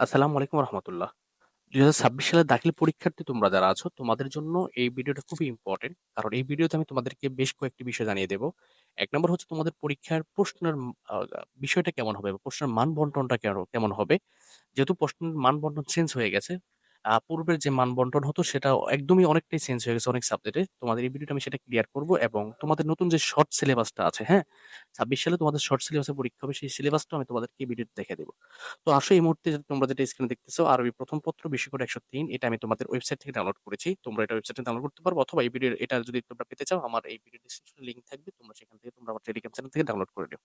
আসসালামু আলাইকুম রহমতুল্লাহ। ২০২৬ সালের দাখিল পরীক্ষার্থী তোমরা যারা আছো, তোমাদের জন্য এই ভিডিওটা খুবই ইম্পর্টেন্ট কারণ এই ভিডিওতে আমি তোমাদেরকে বেশ কয়েকটি বিষয় জানিয়ে দেব। এক নম্বর হচ্ছে তোমাদের পরীক্ষার প্রশ্নের বিষয়টা কেমন হবে? প্রশ্নের মান বন্টনটা কেমন হবে? যেহেতু প্রশ্নের মান বন্টন চেঞ্জ হয়ে গেছে। পূর্বের যে মান বন্টন হতো সেটা একদমই অনেকটাই চেঞ্জ হয়ে গেছে অনেক সাবজেক্টে। তোমাদের এই ভিডিওটা আমি সেটা ক্লিয়ার করব এবং তোমাদের নতুন যে শর্ট সিলেবাসটা আছে, হ্যাঁ? ২৬ সালে তোমাদের শর্ট সিলেবাসের পরীক্ষা হবে সেই সিলেবাসটাও আমি তোমাদেরকে এই ভিডিওতে দেখিয়ে দেব। তো আসো এই মুহূর্তে তোমরা যেটা স্ক্রিনে দেখতেছো আরবি প্রথম পত্র বিষয় কোড ১০৩ এটা আমি তোমাদের ওয়েবসাইট থেকে ডাউনলোড করেছি। তোমরা এটা ওয়েবসাইট ডাউনলোড করতে পারবা অথবা এই ভিডিওর এটা যদি তোমরা পেতে চাও আমার এই ভিডিও ডেসক্রিপশনে লিংক থাকবে। তোমরা সেখান থেকে তোমরা আমার টেলিগ্রাম চ্যানেল থেকে ডাউনলোড করে নিও।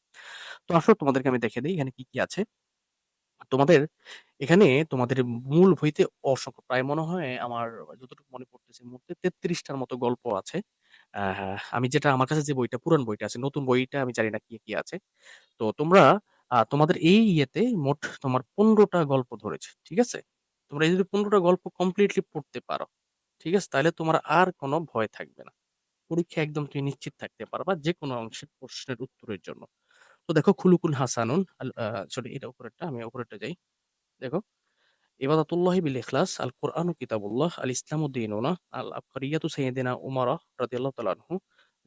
তো আসো তোমাদেরকে আমি দেখিয়ে দেই এখানে কি, কি আছে। তোমাদের এখানে তোমাদের মূল বইতে অসংখ্য প্রায় মনে হয় আমার যতটুকু মনে পড়তেছে এই মুহূর্তে ৩৩ টার মতো গল্প আছে। আ আমি যেটা আমার কাছে যে বইটা পুরান বইটা আছে, নতুন বইটা আমি জানি না কি, কি আছে। তো তোমরা আ তোমাদের এই ইয়েতে মোট তোমার পনেরোটা গল্প ধরেছে। ঠিক আছে? তোমরা এই যদি পনেরোটা গল্প কমপ্লিটলি পড়তে পারো, ঠিক আছে? তাহলে তোমার আর কোনো ভয় থাকবে না। পরীক্ষা একদম তুমি নিশ্চিত থাকতে পারবা যেকোনো অংশের প্রশ্নের উত্তরের জন্য। তো দেখো খুলুকুন হাসানুন আল আ সরি এটা উপরেরটা, আমি উপরেরটা যাই। দেখো ইবাদাতুল্লাহি বিল ইখলাস, আল কুরআনু কিতাবুল্লাহ, আল ইসলামু দীনুনা, আল আবকারিয়াতু সাইয়্যিদিনা উমারা রাদিয়াল্লাহু তাআলা আনহু,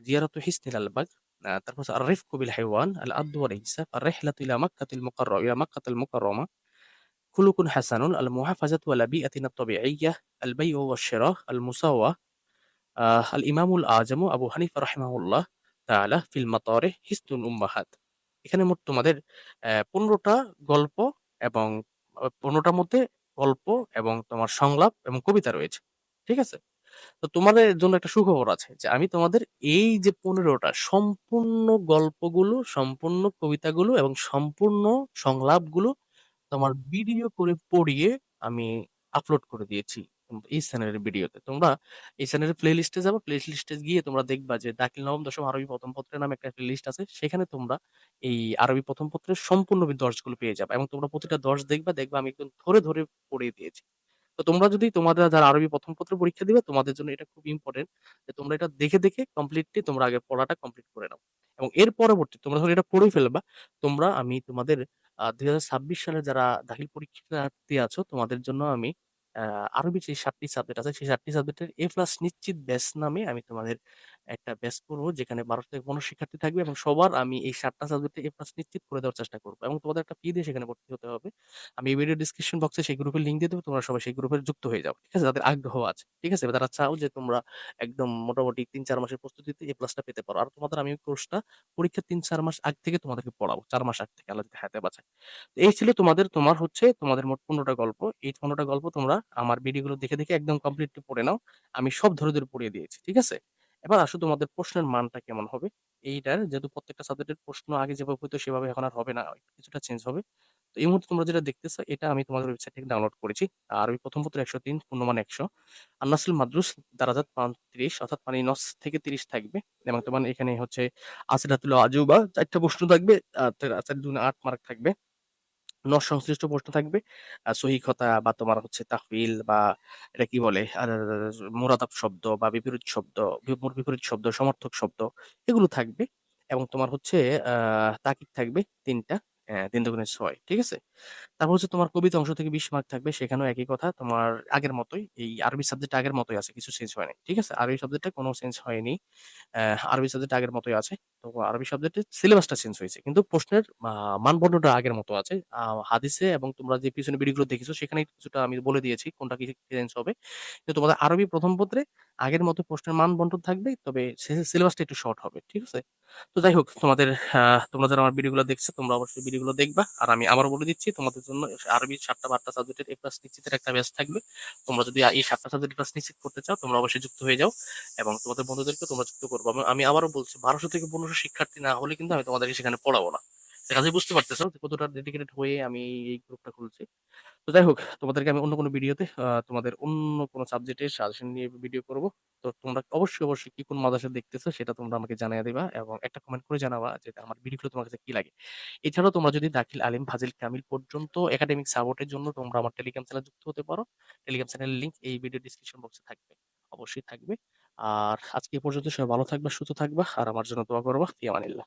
জিয়ারাতু হিসনিল আলবাগ, আ তারপর হচ্ছে আর রিফকু বিল হাইওয়ান, আল আদু ওয়াল ইহসান, আর রিহলাতু ইলা মাক্কাতিল মুকারর ইলা মাক্কাতিল মুকাররমা, খুলুকুন হাসানুন, আল মুহাফাজাতু আলা বিআতিনা আত-তাবিঈয়্যাহ, আল বাই'উ ওয়াশ-শিরা, আল মুসাওয়া, আ আল ইমামুল আযমু আবু হানিফা রাহিমাহুল্লাহ তাআলা ফিল মাতারিহ, হিসনুল উম্মাহাত। এখানে মোট তোমাদের ১৫ গল্প এবং পনেরোটার মধ্যে গল্প এবং তোমার সংলাপ এবং কবিতা রয়েছে। ঠিক আছে? তো তোমাদের জন্য একটা সুখবর আছে যে আমি তোমাদের এই যে পনেরোটা সম্পূর্ণ গল্পগুলো, সম্পূর্ণ কবিতাগুলো এবং সম্পূর্ণ সংলাপগুলো তোমার ভিডিও করে পড়িয়ে আমি আপলোড করে দিয়েছি এই চ্যানেলের ভিডিওতে। তোমরা এই চ্যানেলের প্লেলিস্টে যাবা, প্লেলিস্টে গিয়ে তোমরা দেখবা যে দাখিল নবম, দশম আরবি প্রথম পত্রের নামে একটা প্লেলিস্ট আছে। সেখানে তোমরা এই আরবি প্রথম পত্রের সম্পূর্ণ দর্শগুলো পেয়ে যাবে এবং তোমরা প্রতিটা দর্শ দেখবা, দেখবা আমি একদম ধরে, ধরে পড়িয়ে দিয়েছি। তো তোমরা যদি তোমরা যারা আরবি প্রথম পত্র পরীক্ষা দিবে তোমাদের জন্য এটা খুব ইম্পোর্টেন্ট যে তোমরা এটা দেখে, দেখে কমপ্লিটলি তোমরা আগে পড়াটা কমপ্লিট করে নাও। এবং এর পরবর্তী তোমরা ধরো এটা পড়েই ফেলবা, তোমরা আমি তোমাদের ২০২৬ সালে যারা দাখিল পরীক্ষার্থী আছো তোমাদের জন্য আমি আরবি যে সাতটি সাবজেক্ট আছে। সেই সাতটি সাবজেক্টের এ প্লাস নিশ্চিত ব্যাচ নামে আমি তোমাদের একটা ব্যাচ করব যেখানে ১২ থেকে ১৫ শিক্ষার্থী থাকবে এবং সবার আমি এই ৭ টা সাবজেক্টে এ প্লাস নিশ্চিত করে দেওয়ার চেষ্টা করব এবং তোমাদের একটা ফি দিয়ে সেখানে ভর্তি হতে হবে। আমি এই ভিডিও ডেসক্রিপশন বক্সে সেই গ্রুপের লিংক দিয়ে দেব। তোমরা সবাই সেই গ্রুপে যুক্ত হয়ে যাও। ঠিক আছে? যাদের আগ্রহ আছে। ঠিক আছে? যারা চাও যে তোমরা একদম মোটামুটি ৩-৪ মাসের প্রস্তুতিতে এ প্লাসটা পেতে পারো। আর তোমাদের আমি কোর্সটা পরীক্ষার ৩-৪ মাস আগ থেকে তোমাদেরকে পড়াবো। ৪ মাস আগ থেকে আল্লাহ যদি হায়াতে বাঁচায়। তো এই ছিল তোমাদের তোমার হচ্ছে তোমাদের মোট ১৫ টা গল্প। এই ১৫ টা গল্প তোমরা আমার ভিডিওগুলো দেখে, দেখে একদম কমপ্লিটলি পড়ে নাও। আমি সব ধরে, ধরে পড়িয়ে দিয়েছি। ঠিক আছে? এবার আসো তোমাদের প্রশ্নের মানটা কেমন হবে? এইটার যেহেতু প্রত্যেকটা সাবজেক্টের প্রশ্ন আগে যেভাবে হইতো সেভাবে এখন আর হবে না। কিছুটা চেঞ্জ হবে। তো এই মুহূর্তে তোমরা যেটা দেখতেছো, এটা আমি তোমাদের ওয়েবসাইট থেকে ডাউনলোড করেছি। আর ওই প্রথম পত্র ১০৩ পূর্ণমান ১০০ আন-নাসল মাদরুস, দারাজাত ৩৫ অর্থাৎ মানে নস থেকে ৩০ থাকবে এবং তোমার এখানে হচ্ছে আসিলাতুল আজুবা ৪ টা প্রশ্ন থাকবে। আ ৪ দুগুণে ৮ মার্ক থাকবে। নস সংশ্লিষ্ট প্রশ্ন থাকবে। আ সহিহতা বা তোমার হচ্ছে তাহবিল বা এটা কি বলে? আর মুরাদাব শব্দ বা বিপরীত শব্দ, বিপরীত শব্দ, সমর্থক শব্দ এগুলো থাকবে এবং তোমার হচ্ছে আহ তাকিদ থাকবে ৩ টা। ৩ দুগুণে ৬ ঠিক আছে? তারপর হচ্ছে তোমার কবিতা অংশ থেকে ২০ মার্ক থাকবে। সেখানেও একই কথা তোমার আগের। এই আরবি আগের আছে। কিছু চেঞ্জ। ঠিক আছে? আরবি সাবজেক্টটা কোনো চেঞ্জ হয়নি। আরবি সাবজেক্ট আগের আছে। তো আরবি সাবজেক্টের সিলেবাসটা চেঞ্জ হয়েছে। কিন্তু প্রশ্নের আগের মতো আছে। হাদিসে এবং তোমরা যে পিছনে ভিডিওগুলো দেখেছ সেখানে কিছুটা আমি বলে দিয়েছি কোনটা কি চেঞ্জ হবে। কিন্তু তোমাদের আরবি প্রথম পত্রে আগের মতো প্রশ্নের মানবন্টন থাকবে। তবে সিলেবাসটা একটু শর্ট হবে। ঠিক আছে? তো যাই হোক, তোমাদের তোমরা যারা আমার ভিডিওগুলো দেখছ, তোমরা অবশ্যই ভিডিওগুলো দেখবা। আর আমি আবারও বলে দিচ্ছি, তোমাদের জন্য আরবি ৭ টা বা ৮ টা সাবজেক্টের এ প্লাস নিশ্চিতের একটা ব্যাস থাকবে। তোমরা যদি এই ৭ টা সাবজেক্ট প্লাস নিশ্চিত করতে চাও, তোমরা অবশ্যই যুক্ত হয়ে যাও এবং তোমাদের বন্ধুদেরকে তোমরা যুক্ত করব আমি আবারও বলছি, বারোশো থেকে পনেরোশো শিক্ষার্থী না হলে কিন্তু আমি তোমাদেরকে সেখানে পড়াবো না। কাজেই বুঝতে পারতেছো কতটা ডেডিকেটেড হয়ে আমি এই গ্রুপটা খুলছি। তো যাই হোক তোমাদেরকে আমি অন্য কোনো ভিডিওতে তোমাদের অন্য কোনো সাবজেক্টের সাজেশন নিয়ে ভিডিও করব। তো তোমরা অবশ্যই, অবশ্যই কি কোন মাদ্রাসা দেখতেছো সেটা তোমরা আমাকে জানাইয়া দিবা এবং একটা কমেন্ট করে জানাবা যে আমার ভিডিওগুলো তোমার কাছে কি লাগে। এছাড়াও তোমরা যদি দাখিল আলিম, ফাজিল, কামিল পর্যন্ত একাডেমিক সাপোর্ট এর জন্য তোমরা আমার টেলিগ্রাম চ্যানেলে যুক্ত হতে পারো। টেলিগ্রাম চ্যানেলের লিংক এই ভিডিও ডেসক্রিপশন বক্সে থাকবে। অবশ্যই থাকবে। আর আজকে পর্যন্ত সবাই ভালো থাকবা, সুস্থ থাকবা আর আমার জন্য দোয়া করবা। ফি আমানিল্লাহ।